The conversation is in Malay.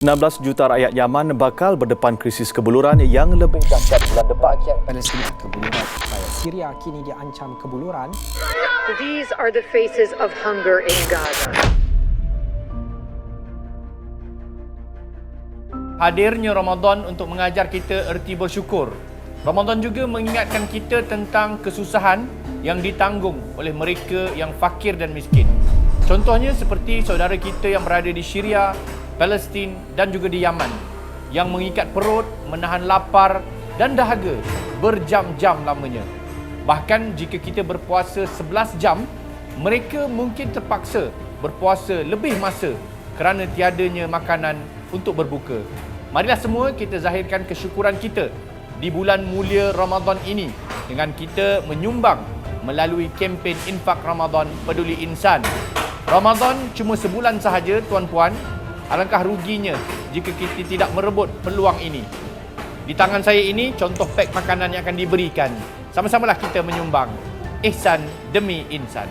16 juta rakyat Yaman bakal berdepan krisis kebuluran yang lebih dahsyat bulan depan. Rakyat Palestin kebuluran. Rakyat Syria kini diancam kebuluran. These are the faces of hunger in Gaza. hadirnya Ramadan untuk mengajar kita erti bersyukur. Ramadan juga mengingatkan kita tentang kesusahan yang ditanggung oleh mereka yang fakir dan miskin. Contohnya seperti saudara kita yang berada di Syria, Palestin dan juga di Yaman yang mengikat perut, menahan lapar dan dahaga berjam-jam lamanya. Bahkan jika kita berpuasa 11 jam, mereka mungkin terpaksa berpuasa lebih masa kerana tiadanya makanan untuk berbuka. Marilah semua kita zahirkan kesyukuran kita di bulan mulia Ramadan ini dengan kita menyumbang melalui kempen infak Ramadan peduli insan. Ramadan cuma sebulan sahaja tuan-puan. Alangkah ruginya jika kita tidak merebut peluang ini. Di tangan saya ini contoh pek makanan yang akan diberikan. Sama-samalah kita menyumbang ihsan demi insan.